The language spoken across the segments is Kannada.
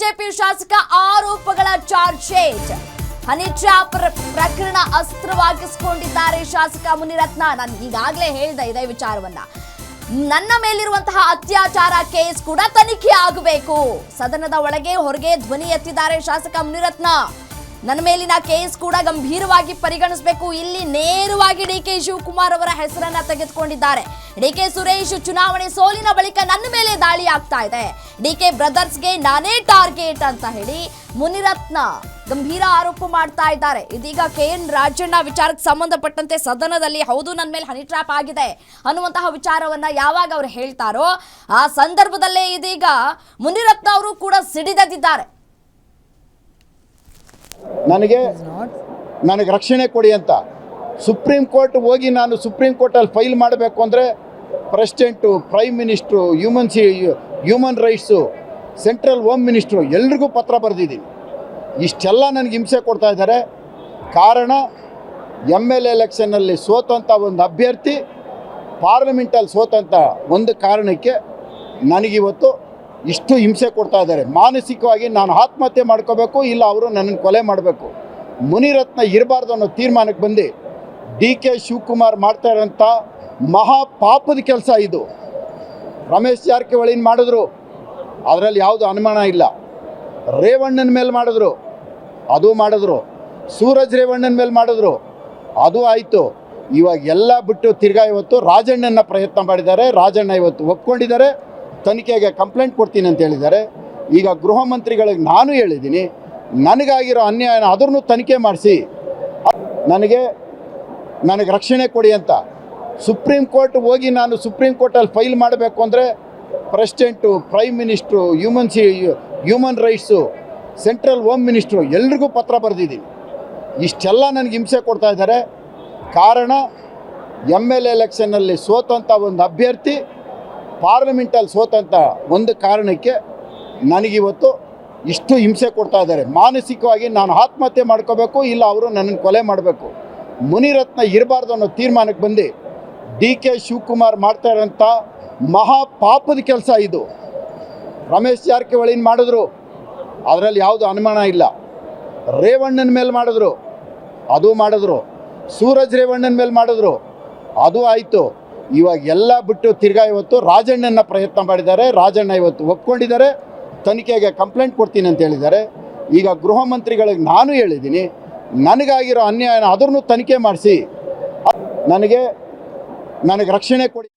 ಬಿಜೆಪಿ ಶಾಸಕ ಆರೋಪಗಳ ಚಾರ್ಜ್ ಶೀಟ್. ಪ್ರ- ಪ್ರಕರಣ ಅಸ್ತ್ರವಾಗಿಸಿಕೊಂಡಿದ್ದಾರೆ ಶಾಸಕ ಮುನಿರತ್ನ. ನಾನು ಈಗಾಗಲೇ ಹೇಳ್ದೆ ಇದೇ ವಿಚಾರವನ್ನ. ನನ್ನ ಮೇಲಿರುವಂತಹ ಅತ್ಯಾಚಾರ ಕೇಸ್ ಕೂಡ ತನಿಖೆ ಆಗಬೇಕು. ಸದನದ ಒಳಗೆ ಹೊರಗೆ ಧ್ವನಿ ಎತ್ತಿದ್ದಾರೆ ಶಾಸಕ ಮುನಿರತ್ನ. ನನ್ನ ಮೇಲಿನ ಕೇಸ್ ಕೂಡ ಗಂಭೀರವಾಗಿ ಪರಿಗಣಿಸಬೇಕು. ಇಲ್ಲಿ ನೇರವಾಗಿ ಡಿ ಕೆ ಶಿವಕುಮಾರ್ ಅವರ ಹೆಸರನ್ನ ತೆಗೆದುಕೊಂಡಿದ್ದಾರೆ. ಡಿ ಕೆ ಸುರೇಶ್ ಚುನಾವಣೆ ಸೋಲಿನ ಬಳಿಕ ನನ್ನ ಮೇಲೆ ದಾಳಿ ಆಗ್ತಾ ಇದೆ. ಡಿ ಕೆ ಬ್ರದರ್ಸ್ಗೆ ನಾನೇ ಟಾರ್ಗೆಟ್ ಅಂತ ಹೇಳಿ ಮುನಿರತ್ನ ಗಂಭೀರ ಆರೋಪ ಮಾಡ್ತಾ ಇದ್ದಾರೆ. ಇದೀಗ ಕೆ ಎನ್ ರಾಜಣ್ಣ ವಿಚಾರಕ್ಕೆ ಸಂಬಂಧಪಟ್ಟಂತೆ ಸದನದಲ್ಲಿ ಹೌದು ನನ್ನ ಮೇಲೆ ಹನಿ ಟ್ರ್ಯಾಪ್ ಆಗಿದೆ ಅನ್ನುವಂತಹ ವಿಚಾರವನ್ನ ಯಾವಾಗ ಅವರು ಹೇಳ್ತಾರೋ, ಆ ಸಂದರ್ಭದಲ್ಲೇ ಇದೀಗ ಮುನಿರತ್ನ ಅವರು ಕೂಡ ಸಿಡಿದೆದ್ದಿದ್ದಾರೆ. ನನಗೆ ನನಗೆ ರಕ್ಷಣೆ ಕೊಡಿ ಅಂತ. ಸುಪ್ರೀಂ ಕೋರ್ಟ್ ಹೋಗಿ ನಾನು ಸುಪ್ರೀಂ ಕೋರ್ಟಲ್ಲಿ ಫೈಲ್ ಮಾಡಬೇಕು ಅಂದರೆ president prime minister human C human rights central home minister ಎಲ್ರಿಗೂ ಪತ್ರ ಬರೆದಿದ್ದೀನಿ. ಇಷ್ಟೆಲ್ಲ ನನಗೆ ಹಿಂಸೆ ಕೊಡ್ತಾ ಇದ್ದಾರೆ. ಕಾರಣ ಎಂ ಎಲ್ ಎಲೆಕ್ಷನ್ನಲ್ಲಿ ಸೋತಂಥ ಒಂದು ಅಭ್ಯರ್ಥಿ ಪಾರ್ಲಿಮೆಂಟಲ್ಲಿ ಸೋತಂಥ ಒಂದು ಕಾರಣಕ್ಕೆ ನನಗಿವತ್ತು ಇಷ್ಟು ಹಿಂಸೆ ಕೊಡ್ತಾ ಇದ್ದಾರೆ. ಮಾನಸಿಕವಾಗಿ ನಾನು ಆತ್ಮಹತ್ಯೆ ಮಾಡ್ಕೋಬೇಕು, ಇಲ್ಲ ಅವರು ನನ್ನನ್ನು ಕೊಲೆ ಮಾಡಬೇಕು. ಮುನಿರತ್ನ ಇರಬಾರ್ದು ಅನ್ನೋ ತೀರ್ಮಾನಕ್ಕೆ ಬಂದು ಡಿ ಕೆ ಶಿವಕುಮಾರ್ ಮಾಡ್ತಾ ಇರೋಂಥ ಮಹಾ ಪಾಪದ ಕೆಲಸ ಇದು. ರಮೇಶ್ ಜಾರಕಿಹೊಳಿನ ಮಾಡಿದ್ರು? ಅದರಲ್ಲಿ ಯಾವುದು ಅನುಮಾನ ಇಲ್ಲ. ರೇವಣ್ಣನ ಮೇಲೆ ಮಾಡಿದ್ರು. ಅದು ಮಾಡಿದ್ರು. ಸೂರಜ್ ರೇವಣ್ಣನ ಮೇಲೆ ಮಾಡಿದ್ರು. ಅದು ಆಯಿತು. ಇವಾಗ ಎಲ್ಲ ಬಿಟ್ಟು ತಿರ್ಗಾ ಇವತ್ತು ರಾಜಣ್ಣನ ಪ್ರಯತ್ನ ಮಾಡಿದ್ದಾರೆ. ರಾಜಣ್ಣ ಇವತ್ತು ಒಪ್ಕೊಂಡಿದ್ದಾರೆ. ತನಿಖೆಗೆ ಕಂಪ್ಲೇಂಟ್ ಕೊಡ್ತೀನಿ ಅಂತ ಹೇಳಿದ್ದಾರೆ. ಈಗ ಗೃಹ ಮಂತ್ರಿಗಳಿಗೆ ನಾನು ಹೇಳಿದ್ದೀನಿ, ನನಗಾಗಿರೋ ಅನ್ಯಾಯನ ಅದನ್ನು ತನಿಖೆ ಮಾಡಿಸಿ. ನನಗೆ ನನಗೆ ರಕ್ಷಣೆ ಕೊಡಿ ಅಂತ. ಸುಪ್ರೀಂ ಕೋರ್ಟ್ ಹೋಗಿ ನಾನು ಸುಪ್ರೀಂ ಕೋರ್ಟಲ್ಲಿ ಫೈಲ್ ಮಾಡಬೇಕು ಅಂದರೆ president, prime minister, human C, human rights, central home minister ಎಲ್ರಿಗೂ ಪತ್ರ ಬರೆದಿದ್ದೀನಿ. ಇಷ್ಟೆಲ್ಲ ನನಗೆ ಹಿಂಸೆ ಕೊಡ್ತಾ ಇದ್ದಾರೆ. ಕಾರಣ ಎಂ ಎಲ್ ಎಲೆಕ್ಷನ್ನಲ್ಲಿ ಸೋತಂಥ ಒಂದು ಅಭ್ಯರ್ಥಿ ಪಾರ್ಲಿಮೆಂಟಲ್ಲಿ ಸೋತಂಥ ಒಂದು ಕಾರಣಕ್ಕೆ ನನಗಿವತ್ತು ಇಷ್ಟು ಹಿಂಸೆ ಕೊಡ್ತಾ ಇದ್ದಾರೆ. ಮಾನಸಿಕವಾಗಿ ನಾನು ಆತ್ಮಹತ್ಯೆ ಮಾಡ್ಕೋಬೇಕು, ಇಲ್ಲ ಅವರು ನನ್ನನ್ನು ಕೊಲೆ ಮಾಡಬೇಕು. ಮುನಿರತ್ನ ಇರಬಾರ್ದು ಅನ್ನೋ ತೀರ್ಮಾನಕ್ಕೆ ಬಂದು ಡಿ ಕೆ ಶಿವಕುಮಾರ್ ಮಾಡ್ತಾ ಇರೋಂಥ ಮಹಾ ಪಾಪದ ಕೆಲಸ ಇದು. ರಮೇಶ್ ಜಾರಕಿಹೊಳಿನ ಮಾಡಿದ್ರು? ಅದರಲ್ಲಿ ಯಾವುದು ಅನುಮಾನ ಇಲ್ಲ. ರೇವಣ್ಣನ ಮೇಲೆ ಮಾಡಿದ್ರು. ಅದು ಮಾಡಿದ್ರು. ಸೂರಜ್ ರೇವಣ್ಣನ ಮೇಲೆ ಮಾಡಿದ್ರು. ಅದು ಆಯಿತು. ಇವಾಗ ಎಲ್ಲ ಬಿಟ್ಟು ತಿರ್ಗಾ ಇವತ್ತು ರಾಜಣ್ಣನ ಪ್ರಯತ್ನ ಮಾಡಿದ್ದಾರೆ. ರಾಜಣ್ಣ ಇವತ್ತು ಒಪ್ಕೊಂಡಿದ್ದಾರೆ. ತನಿಖೆಗೆ ಕಂಪ್ಲೇಂಟ್ ಕೊಡ್ತೀನಿ ಅಂತ ಹೇಳಿದ್ದಾರೆ. ಈಗ ಗೃಹ ಮಂತ್ರಿಗಳಿಗೆ ನಾನು ಹೇಳಿದ್ದೀನಿ, ನನಗಾಗಿರೋ ಅನ್ಯಾಯನ ಅದನ್ನು ತನಿಖೆ ಮಾಡಿಸಿ. ನನಗೆ ನನಗೆ ರಕ್ಷಣೆ ಕೊಡಿ.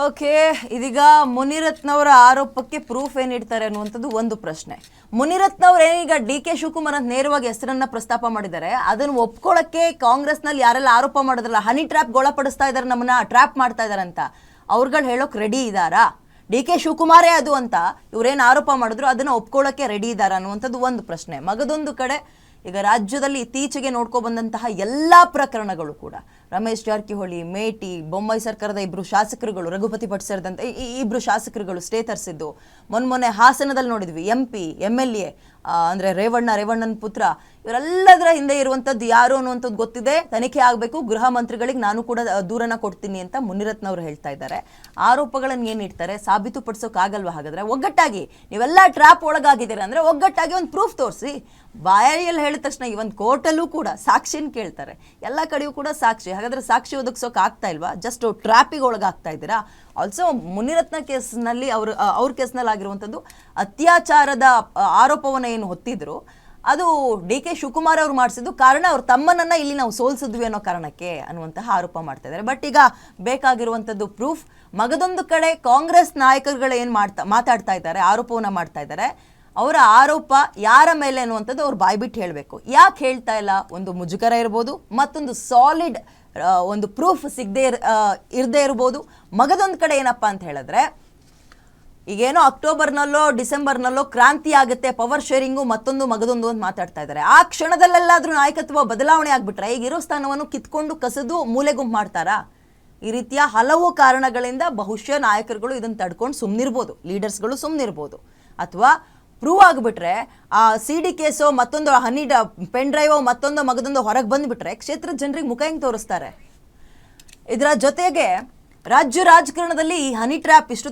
ಓಕೆ, ಇದೀಗ ಮುನಿರತ್ನವರ ಆರೋಪಕ್ಕೆ ಪ್ರೂಫ್ ಏನಿಡ್ತಾರೆ ಅನ್ನುವಂಥದ್ದು ಒಂದು ಪ್ರಶ್ನೆ. ಮುನಿರತ್ನವ್ರು ಏನೀಗ ಡಿ ಕೆ ಶಿವಕುಮಾರ್ ಅಂತ ನೇರವಾಗಿ ಹೆಸರನ್ನ ಪ್ರಸ್ತಾಪ ಮಾಡಿದ್ದಾರೆ, ಅದನ್ನು ಒಪ್ಕೊಳ್ಳೋಕ್ಕೆ ಕಾಂಗ್ರೆಸ್ನಲ್ಲಿ ಯಾರೆಲ್ಲ ಆರೋಪ ಮಾಡಿದ್ರಲ್ಲ, ಹನಿ ಟ್ರ್ಯಾಪ್ ಒಳಪಡಿಸ್ತಾ ಇದ್ದಾರೆ, ನಮ್ಮನ್ನ ಟ್ರ್ಯಾಪ್ ಮಾಡ್ತಾ ಇದ್ದಾರೆ ಅಂತ. ಅವ್ರುಗಳು ಹೇಳೋಕೆ ರೆಡಿ ಇದ್ದಾರಾ ಡಿ ಕೆ ಶಿವಕುಮಾರೇ ಅದು ಅಂತ ಇವ್ರೇನು ಆರೋಪ ಮಾಡಿದ್ರು, ಅದನ್ನ ಒಪ್ಕೊಳ್ಳೋಕೆ ರೆಡಿ ಇದ್ದಾರಾ ಅನ್ನುವಂಥದ್ದು ಒಂದು ಪ್ರಶ್ನೆ. ಮಗದೊಂದು ಕಡೆ ಈಗ ರಾಜ್ಯದಲ್ಲಿ ಇತ್ತೀಚೆಗೆ ನೋಡ್ಕೊ ಬಂದಂತಹ ಎಲ್ಲ ಪ್ರಕರಣಗಳು ಕೂಡ ರಮೇಶ್ ಜಾರಕಿಹೊಳಿ, ಮೇಟಿ ಬೊಂಬೈ ಸರ್ಕಾರದ ಇಬ್ರು ಶಾಸಕರುಗಳು, ರಘುಪತಿ ಭಟ್ ಸೇರಿದಂತೆ ಈ- ಇಬ್ಬರು ಶಾಸಕರುಗಳು ಸ್ಟೇ ತರಿಸಿದ್ದು. ಮೊನ್ನೆ ಹಾಸನದಲ್ಲಿ ನೋಡಿದ್ವಿ M P M L A ಅಂದರೆ ರೇವಣ್ಣ, ರೇವಣ್ಣನ ಪುತ್ರ, ಇವರೆಲ್ಲದರ ಹಿಂದೆ ಇರುವಂಥದ್ದು ಯಾರು ಅನ್ನುವಂಥದ್ದು ಗೊತ್ತಿದೆ. ತನಿಖೆ ಆಗಬೇಕು, ಗೃಹ ಮಂತ್ರಿಗಳಿಗೆ ನಾನು ಕೂಡ ದೂರನ ಕೊಡ್ತೀನಿ ಅಂತ ಮುನಿರತ್ನ ಅವರು ಹೇಳ್ತಾ ಇದ್ದಾರೆ. ಆರೋಪಗಳನ್ನು ಏನು ಇಡ್ತಾರೆ ಸಾಬೀತುಪಡಿಸೋಕ್ಕಾಗಲ್ವಾ ಹಾಗಾದ್ರೆ? ಒಗ್ಗಟ್ಟಾಗಿ, ನೀವೆಲ್ಲ ಟ್ರ್ಯಾಪ್ ಒಳಗಾಗಿದ್ದೀರಾ ಅಂದರೆ ಒಗ್ಗಟ್ಟಾಗಿ ಒಂದು ಪ್ರೂಫ್ ತೋರಿಸಿ. ಬಾಯಲ್ಲಿ ಹೇಳಿದ ತಕ್ಷಣ ಈ ಒಂದು ಕೋರ್ಟಲ್ಲೂ ಕೂಡ ಸಾಕ್ಷಿನ ಕೇಳ್ತಾರೆ. ಎಲ್ಲ ಕಡೆಯೂ ಕೂಡ ಸಾಕ್ಷಿ. ಹಾಗಾದ್ರೆ ಸಾಕ್ಷಿ ಒದಗಿಸೋಕೆ ಆಗ್ತಾ ಇಲ್ವಾ? ಜಸ್ಟ್ ಟ್ರಾಪಿಗೆ ಒಳಗಾಗ್ತಾ ಇದ್ದೀರಾ? ಆಲ್ಸೋ ಮುನಿರತ್ನ ಕೇಸ್ನಲ್ಲಿ ಅವ್ರ ಅವ್ರ ಕೇಸ್ನಲ್ಲಿ ಆಗಿರುವಂಥದ್ದು ಅತ್ಯಾಚಾರದ ಆರೋಪವನ್ನು ಏನು ಹೊತ್ತಿದ್ರು, ಅದು ಡಿ ಕೆ ಶಿವಕುಮಾರ್ ಅವ್ರು ಮಾಡಿಸಿದ್ದು ಕಾರಣ ಅವ್ರ ತಮ್ಮನನ್ನ ಇಲ್ಲಿ ನಾವು ಸೋಲ್ಸಿದ್ವಿ ಅನ್ನೋ ಕಾರಣಕ್ಕೆ ಅನ್ನುವಂತಹ ಆರೋಪ ಮಾಡ್ತಾ ಇದ್ದಾರೆ. ಬಟ್ ಈಗ ಬೇಕಾಗಿರುವಂಥದ್ದು ಪ್ರೂಫ್ ಮಗದೊಂದು ಕಡೆ ಕಾಂಗ್ರೆಸ್ ನಾಯಕರುಗಳು ಏನು ಮಾಡ್ತಾ, ಮಾತಾಡ್ತಾ ಇದ್ದಾರೆ, ಆರೋಪವನ್ನು ಮಾಡ್ತಾ ಇದ್ದಾರೆ. ಅವರ ಆರೋಪ ಯಾರ ಮೇಲೆ ಅನ್ನುವಂಥದ್ದು ಅವ್ರು ಬಾಯ್ಬಿಟ್ಟು ಹೇಳಬೇಕು. ಯಾಕೆ ಹೇಳ್ತಾ ಇಲ್ಲ? ಒಂದು ಮುಜುಗರ ಇರ್ಬೋದು, ಮತ್ತೊಂದು ಸಾಲಿಡ್ ಒಂದು ಪ್ರೂಫ್ ಸಿಗದೆ ಇರದೇ ಇರ್ಬೋದು. ಮಗದೊಂದು ಕಡೆ ಏನಪ್ಪ ಅಂತ ಹೇಳಿದ್ರೆ, ಈಗೇನೋ ಅಕ್ಟೋಬರ್ನಲ್ಲೋ ಡಿಸೆಂಬರ್ನಲ್ಲೋ ಕ್ರಾಂತಿ ಆಗುತ್ತೆ ಪವರ್ ಶೇರಿಂಗು ಮತ್ತೊಂದು ಮಗದೊಂದು ಅಂತ ಮಾತಾಡ್ತಾ ಇದ್ದಾರೆ. ಆ ಕ್ಷಣದಲ್ಲೆಲ್ಲಾದರೂ ನಾಯಕತ್ವ ಬದಲಾವಣೆ ಆಗಿಬಿಟ್ರೆ, ಈಗ ಇರೋ ಸ್ಥಾನವನ್ನು ಕಿತ್ಕೊಂಡು ಕಸದು ಮೂಲೆಗುಂಪು ಮಾಡ್ತಾರಾ? ಈ ರೀತಿಯ ಹಲವು ಕಾರಣಗಳಿಂದ ಬಹುಶಃ ನಾಯಕರುಗಳು ಇದನ್ನು ತಡ್ಕೊಂಡು ಸುಮ್ಮನಿರ್ಬೋದು ಲೀಡರ್ಸ್ಗಳು ಸುಮ್ಮನಿರ್ಬೋದು ಅಥವಾ ಪ್ರೂವ್ ಆಗಿಬಿಟ್ರೆ, ಆ ಸಿ ಡಿ ಕೇಸೋ ಮತ್ತೊಂದು ಹನಿ ಪೆನ್ ಡ್ರೈವೋ ಮತ್ತೊಂದು ಮಗದೊಂದು ಹೊರಗೆ ಬಂದುಬಿಟ್ರೆ ಕ್ಷೇತ್ರದ ಜನರಿಗೆ ಮುಖ ಹೆಂಗೆ ತೋರಿಸ್ತಾರೆ? ಇದರ ಜೊತೆಗೆ ರಾಜ್ಯ ರಾಜಕಾರಣದಲ್ಲಿ ಈ ಹನಿ ಟ್ರ್ಯಾಪ್ ಇಷ್ಟು